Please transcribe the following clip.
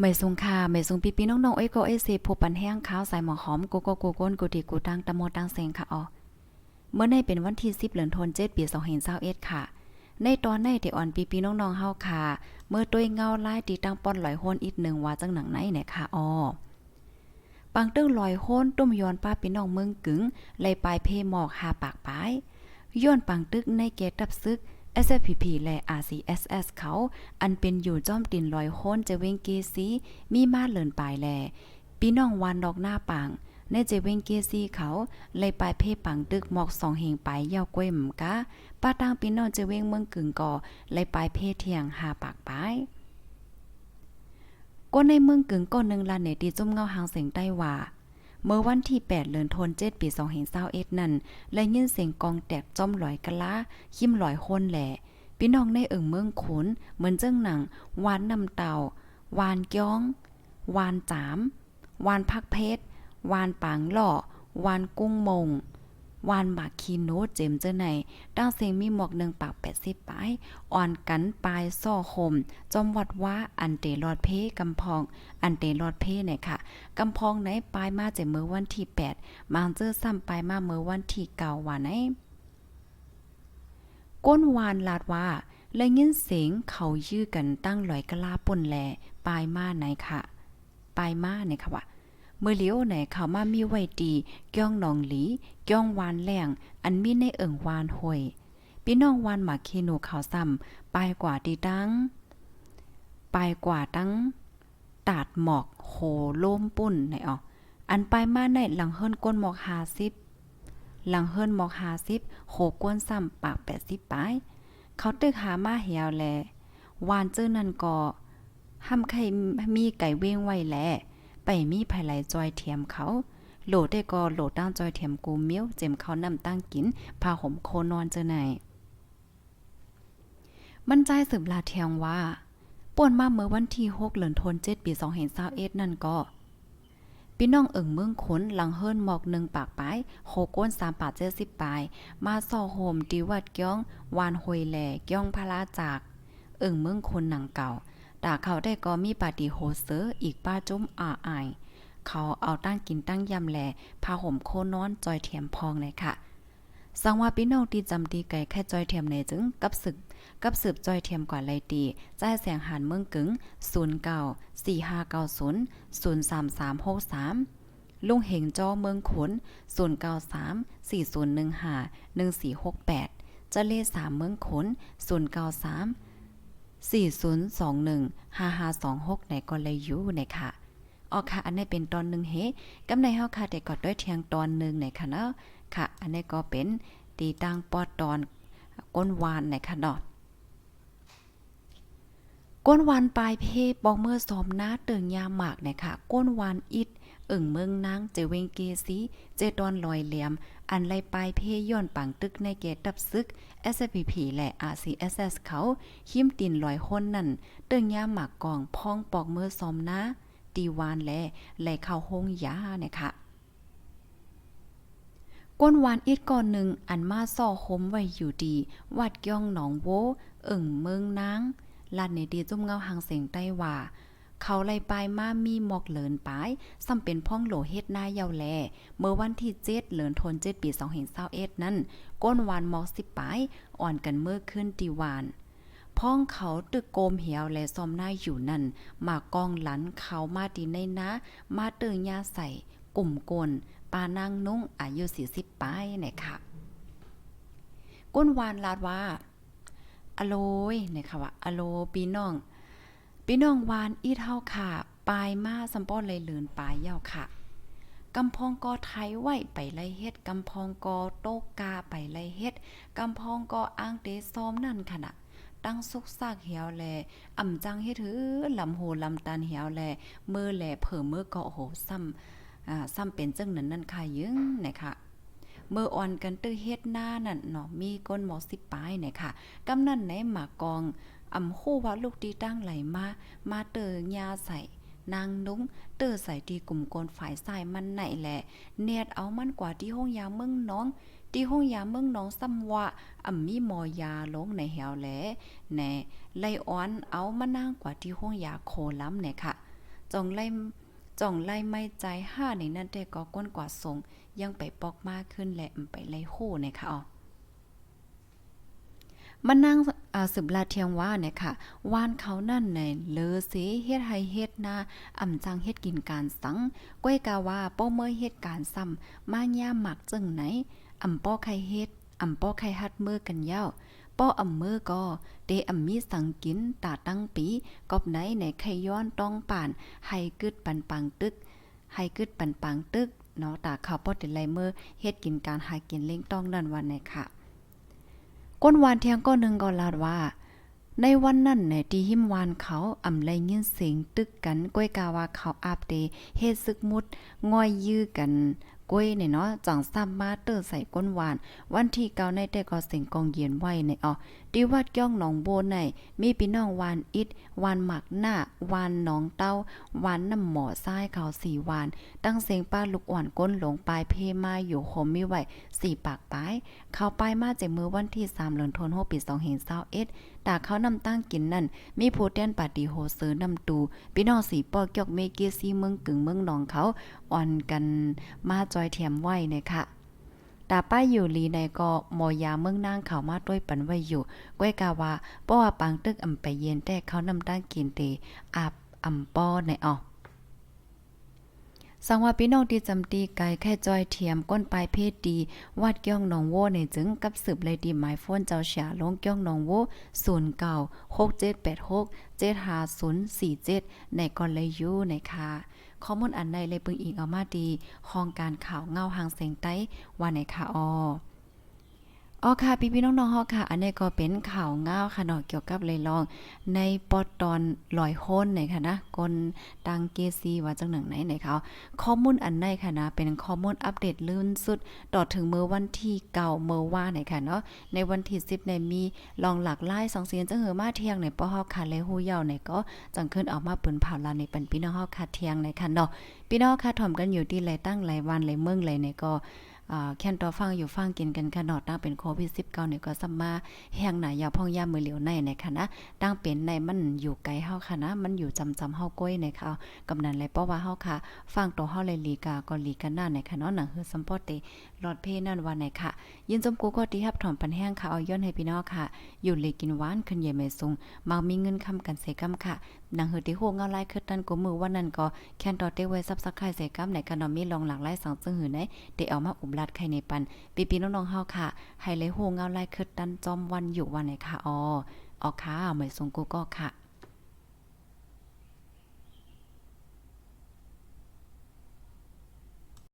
ไม่สงค่ะไม่สงปีปีน้องๆเอ้ยก็เอ้ยเซผู้ปันแห้งขาวใส่หมอหอมกโกโกโก้นกูดีกูตั้งตะโมตั้งเซงค่ะอ๋อเมื่อในเป็นวันที่10เดือนธันวาคมปี2021ค่ะ ในตอนในที่อ่อนปีปีน้องๆเฮาค่ะ เมื่อต้วยเงาลายตีตั้งป้อนลอยโหนอีกหนึ่งว่าจังหนังไหนเนี่ยค่ะอ๋อปังตึ้งลอยโหนตุ้มย้อนป้าพี่น้องเมืองกึ๋งไล่ปลายเพหมอกหาปากปายย้อนปังตึกในเกตับซึก SFPP และ RCSS เขา อันเป็นอยู่จ้อมตินลอยโค้นจะเวงเกซีมีมาเลินปลายแลพี่น้องวานดอกหน้าปังในเจเวงเกซีเขาเลยปลายเพ่ปังตึกหมอกสองเฮงไปเย่าก้วยหมกะป้าตังพี่น้องเจเวงเมืองกึ่งก่อเลยปลายเพ่เทียงหาปากปายก็ในเมืองกึ่งก้อนหนึ่งลานเนตีจุ่มเงาหางเสียงใต้ว่า เมื่อวันที่ 8เดือนธันวาคมปี2521นั้นและยินเสียงกองแตกจ้อมลอยกะละคิมลอยคนแหล่พี่น้องในเอิงเมืองขุนเหมือนเจ้งหนังวานนำเต่าวานก้องวานจามวานพักเพชรวานปางหล่อวานกุ้งมง วานบากคีโนเจมเจอไหนตั้งเสียงมีหมอกหนึ่งปากแปดสิบปลายอ่อนกันปลายซ่อคม จอมวัดว่าอันเตลอดเพกำพอง อันเตลอดเพเนี่ยค่ะกำพองไหนปลายมาจากเมื่อวันที่8มางเจอซ้ำปลายมาเมื่อวันที่9ว่าไหนก้นวานลาดว่าและยินเสียงเขายื้อกันตั้งลอยกะลาป่นแลปลายมาไหนค่ะ ปลายมาเนี่ยค่ะว่า เมื่อเลี้ยวไหนเขามามีไว้ดีก้องหนองหลีก้องวานแหล่ง อันมีในเอิ่งวานห่วยพี่น้องวานหมาเคโนเขาซ้ำปลายกว่าดีดังปลายกว่าตั้งตาดหมอกโหโล่มปุ่นไหนอ๋ออันไปมาในหลังเฮิรนก้นหมอกหาสิบหลังเฮิรนหมอกหาสิบโหก้นซ้ำปากแปดสิบปลาย เขาตึกหามาเหี่ยวแลวานเจ้อนั่นก็ห้ำใครมีไก่เว้งไว้แล ไปมีภายไหลจอยเทียมเขา โหลดได้ก็โหลดตั้งจอยเทียมกูเมี้ยวเจมเขานำตั้งกินพาห่มโคนอนเจอไหนมันใจสืบลาเทียงว่าป่วนมาเมื่อวันที่6เดือนธันวาคมปี2021นั่นก็พี่น้องเอิงเมืองขนหลังเฮิรนหมอกหนึ่งปากปลายโคก้น3ปาก70ปลาย มาซ่อโฮมดีวัดเกี้ยง วานหวยแหล่เกี้ยงพระลาจาก เอิงเมืองคนหนังเก่า ด่าเขาได้ก็มีปาฏิโฮเซอร์อีกป้าจุ้มอาอาย เขาเอาตั้งกินตั้งยำแหล่พาห่มโคนอนจอยเทียมพองเลยค่ะสังว่าพี่น้องที่จำตีไก่แค่จอยเทียมในจึงกับศึก กับสืบจอยเทียมกว่าไรตีจ่ายเสียงหันเมืองกึ๋ง09 4590 03363ลุงเหงจอเมืองขน093 4015 1468จะเลสามเมืองขน093 4021 5526ในกอเลยอยู่ในค่ะออค่ะ อันนี้เป็นตอนหนึ่งเฮกำในเฮาค่ะแต่กอดด้วยเทียงตอนหนึ่งในค่ะเนาะค่ะ อันนี้ก็เป็นตีตั้งปอดตอนก้นวานในค่ะเนาะก้นวานปลายเพบอกเมื่อสอมหน้าเติงยาหมากเนี่ยค่ะก้นวานอิดเอิ่งเมืองนางเจเวงเกซีเจดอนลอยเหลี่ยม อันไลปลายเพย้อนปังตึกในเกตับซึก SPP และ RCSS เขาหิมตินลอยคนนั่นเติงยาหมากกองพองปอกเมื่อสอมน้าตีวานและไหลเข้าห้องยาเนี่ยค่ะก้นวานอีกก่อนหนึ่งอันมาซ่อคมไว้อยู่ดี วัดย่องหนองโวเอิ่งเมืองนางลาดในดีจุ่มเงาหางเสียงใต้ว่า เขาไล่ปลายมามีหมอกเหลินปายซ้ำเป็นพ่องโหลเฮ็ดหน้าเยาแล เมื่อวันที่เจ็ดเหลินทนเจ็ดปี2021นั้น ก้นวานหมอกสิบปายอ่อนกันเมื่อขึ้นตีวานพ้องเขาตึกโกมเหี่ยวและซอมหน้าอยู่นั่น มากองหลันเขามาดีในนะ มาเติงยาใส่ กลุ่มกลปานางนุ่งอายุ40ปลายเนี่ยค่ะก้นวานลาดว่าอโลยเนี่ยค่ะว่าอโลปีน้อง ปีน้องวานอีเท่าค่ะ ปลายมาสัมป้อนเลยเลือนปลายเยาค่ะกำพองกอไทยไหวไปไล่เฮ็ดกำพองกอโตกาไปไล่เฮ็ดกำพองกออ้างเตซ้อมนั่นค่ะนะตั้งสุกซากเหี่ยวแลอ่ำจังเฮ็ดหือลำโหลำตันเหี่ยวแลมือแลเผอมือกาะโหซ้ำอ่าซ้ำเป็นจังนั้นนั่นค่ะยึงนะคะเมื่ออ่อนกันตื้อเฮ็ดหน้านั่นเนาะมีก้นหมอสิปลายเนี่ยค่ะกำนั่นไหนหมากกอง อำคู่ว่าลูกตีตั้งไหลมา มาเตอยาใส่นางนุ้งเตอใส่ตีกลุ่มกนฝ่ายสายมันไหนแหละเนียดเอามันกว่าที่ห้องยาเมืองน้อง ที่ห้องยาเมืองน้องซ้ำว่าอ่ำมีหมอยาลงในแหวแหลแหน่ไลอ้อนเอามานั่งกว่าที่ห้องยาโคล้ำเนี่ยค่ะจองไล่จ่องไล่ไม่ใจห้าในนั่นแต่ก็ก้นกว่าทรงยังไปปอกมากขึ้นและไปไล่โหนะคะอ๋อ มานั่งสืบลาเทียงว่าเนี่ยค่ะว่านเขานั่นในเลอสิเฮ็ดให้เฮ็ดนาอ่ำจังเฮ็ดกินการสังก้อยกาว่าป้อเมื่อเฮ็ดการซ้ำมาย่าหมักจึงไหนอ่ำป้อใครเฮ็ดอ่ำป้อใครฮัดมือกันเย้าป้ออ่ำมือก็เดอ่ำมีสังกินตาตั้งปีกอบไหนในไขย้อนต้องป่านให้กึดปันปังตึกให้กึดปันปังตึกเนาะตาเขาวปอดไลเมอร์เฮ็ดกินการหากินเล้งต้องนั่นวันไหนค่ะ ก้นวานเทียงก็นึงก็ลาดว่า ในวันนั้นในที่หิมวานเขาอ่ำไลยินเสียงตึกกันก้อยกาว่าเขาอาบเตเฮ็ดซึกมุดง่อยยื้อกันก้อยเนี่ยเนาะจังซ้ำมาเตอร์ใส่ก้นวาน วันที่เกาในแต่ก็เสียงกองเย็นไว้ในอ๋อ ที่วัดย่องหนองโบนในมีพี่น้องวานอิดวานหมักหน้าวานหนองเต้าวานน้ำหมอซ้ายเขาสี่วาน ตั้งเสียงป้าลูกอ่อนก้นหลงปลายเพมาอยู่คมม่ไหวสี่ปากปลาย เข้าไปมาเจากมือวันที่3เดือนธันวาคมปี2521ตาเขานำตั้งกินนั่น มีผู้แต้นปาฏิโฮเซอร์นำตูพี่น้องสีปอกยอกเมเกซีเมืองกึ่งเมืองหนองเขาอ่อนกันมาจอยเทียมไหว้นะคะ ตาป้ายอยู่ลีในก็มอยาเมืองนางเขามาด้วยปันไว้อยู่ก้อยกาว่าป้อว่าปังตึกอำไปเย็นแต่เขานำตั้งกินเตอาบอำป้อในออสังว่าพี่น้องที่จำตีไกลแค่จอยเทียมก้นปลายเพศดีวัดเกี้ยงหนองโวในจึงกับสืบเลยดีหมายโฟนเจ้าเสียลงเกี้ยงหนองโว0 9 6 7 8 6 7 5 0 4 7ในกอนเลยยู่ในค่ะ ข้อมูลอันใดเลยปึงอิงเอามาดีห้องการข่าวเงาหางเสียงใต้ว่าในค่าออ อ๋อค่ะพี่พี่ๆน้องๆฮอค่ะ อันนี้ก็เป็นข่าวง่าวค่ะเนาะเกี่ยวกับเลยลอง ในปอตอนลอยโค้นไหนค่ะนะกลตังเกซีว่าจังหนังไหนไหนเขาข้อมูลอันไหนค่ะนะเป็นข้อมูลอัปเดตลื่นสุดต่อถึงเมื่อวันที่เก่าเมื่อว่าไหนค่ะเนาะในวันที่10ในมีลองหลากหลายสองเสียงจังเหือมาเที่ยงในปอฮอค่ะและฮู้ยาวในก็จังขึ้นออกมาปิ้นเผาลาในปันพี่น้องฮอค่ะเที่ยงในค่ะเนาะพี่น้องค่ะถ่อมกันอยู่ที่ไหลตั้งไหลวันไหลเมืองไหลในก็ แค่นต่อฟังอยู่ฟังกินกันค่ะเนอดตั้งเป็นโควิด19เนี่ยก็ซัมมาแห้งหนายาพ่องยามมือเหลียวในในค่ะนะตั้งเป็นในมันอยู่ไกลเฮาค่ะนะ มันอยู่จำจำเฮาก้อยในค่ะกำนันเลยเพราะว่าเฮาค่ะฟังตัวเฮาเลยลีกาก็ลีกันหน้าในค่ะเนาะหนังคือซัมพอเตรอดเพนั่นวันไหนค่ะ ยินจมกูก็ที่ฮับถอมปันแห้งค่ะเอาย้อนให้พี่น้องค่ะ อยู่เลยกินหวานขึ้นใหญ่ไม่สูงมักมีเงินคำกันเสกำค่ะหนังหือที่โหเงาไล่คือตันกูมือวันนั้นก็แค่นต่อเตไว้ซับซักไข่เสกับในกันอมีลองหลักไล่สังซึ่งหือไหนเดเอามาอุบลัดไข่ในปันปีปีน้องๆเฮาค่ะไฮไลท์โฮเงาไล่คือตันจอมวันอยู่วันไหนค่ะอ๋อออกค่ะเหมยทรงกูก็ค่ะ